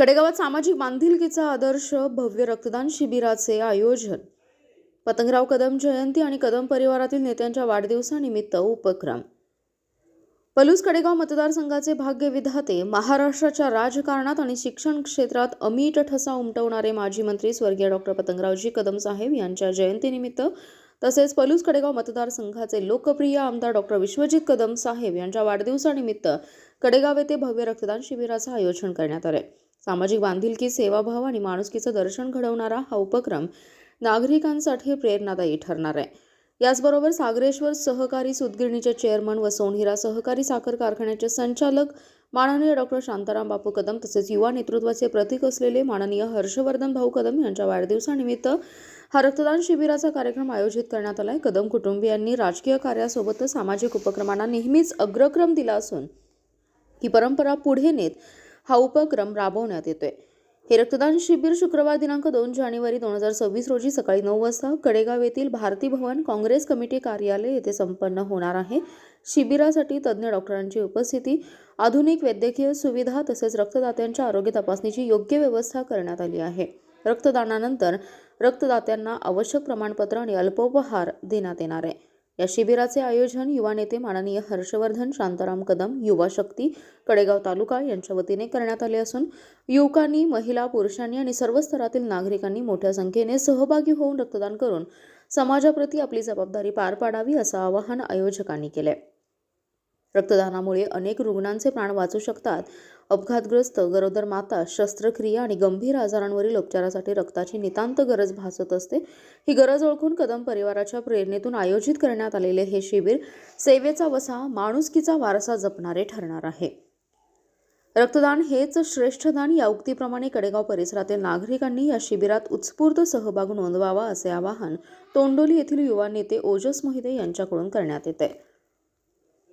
कडेगावात सामाजिक बांधिलकीचा आदर्श भव्य रक्तदान शिबिराचे आयोजन. पतंगराव कदम जयंती आणि कदम परिवारातील नेत्यांच्या वाढदिवसानिमित्त उपक्रम. पलूस कडेगाव मतदारसंघाचे भाग्य विधाते महाराष्ट्राच्या राजकारणात आणि शिक्षण क्षेत्रात अमीट ठसा उमटवणारे माजी मंत्री स्वर्गीय डॉक्टर पतंगरावजी कदम साहेब यांच्या जयंतीनिमित्त तसेच पलूस कडेगाव मतदारसंघाचे लोकप्रिय आमदार डॉक्टर विश्वजित कदम साहेब यांच्या वाढदिवसानिमित्त कडेगाव येथे भव्य रक्तदान शिबिराचं आयोजन करण्यात आले. सामाजिक बांधिलकी सेवाभाव आणि माणुसकीचं दर्शन घडवणारा हा उपक्रम नागरिकांसाठी प्रेरणादायी ठरणार आहे. याचबरोबर सागरेश्वर सहकारी सुदगिरणीचे चेअरमन व सोनहिरा सहकारी साखर कारखान्याचे संचालक माननीय डॉक्टर शांताराम बापू कदम तसेच युवा नेतृत्वाचे प्रतीक असलेले माननीय हर्षवर्धन भाऊ कदम यांच्या वाढदिवसानिमित्त हा रक्तदान शिबिराचा कार्यक्रम आयोजित करण्यात आलाय. कदम कुटुंबियांनी राजकीय कार्यासोबतच सामाजिक उपक्रमांना नेहमीच अग्रक्रम दिला असून ही परंपरा पुढे नेत हा उपक्रम राबवण्यात येतोय. हे रक्तदान शिबिर शुक्रवार दिनांक दोन जानेवारी दोन हजार सव्वीस रोजी सकाळी नऊ वाजता कडेगाव येथील भारती भवन काँग्रेस कमिटी कार्यालय येथे संपन्न होणार आहे. शिबिरासाठी तज्ज्ञ डॉक्टरांची उपस्थिती आधुनिक वैद्यकीय सुविधा तसेच रक्तदात्यांच्या आरोग्य तपासणीची योग्य व्यवस्था करण्यात आली आहे. रक्तदानानंतर रक्तदात्यांना आवश्यक प्रमाणपत्र आणि अल्पोपहार देण्यात येणार आहे. या शिबिराचे आयोजन युवा नेते माननीय हर्षवर्धन शांताराम कदम युवा शक्ती कडेगाव तालुका यांच्या वतीने करण्यात आले असून युवकांनी महिला पुरुषांनी आणि सर्व स्तरातील नागरिकांनी मोठ्या संख्येने सहभागी होऊन रक्तदान करून समाजाप्रती आपली जबाबदारी पार पाडावी असं आवाहन आयोजकांनी केले. रक्तदानामुळे अनेक रुग्णांचे प्राण वाचू शकतात. अपघातग्रस्त गरोदर माता शस्त्रक्रिया आणि गंभीर आजारांवरील उपचारासाठी रक्ताची नितांत गरज भासत असते. ही गरज ओळखून कदम परिवाराच्या प्रेरणेतून आयोजित करण्यात आलेले हे शिबिर सेवेचा वसा माणुसकीचा वारसा जपणारे ठरणार आहे. रक्तदान हेच श्रेष्ठ दान या उक्तीप्रमाणे कडेगाव परिसरातील नागरिकांनी या शिबिरात उत्स्फूर्त सहभाग नोंदवावा असे आवाहन तोंडोली येथील युवा नेते ओजस मोहिते यांच्याकडून करण्यात येते.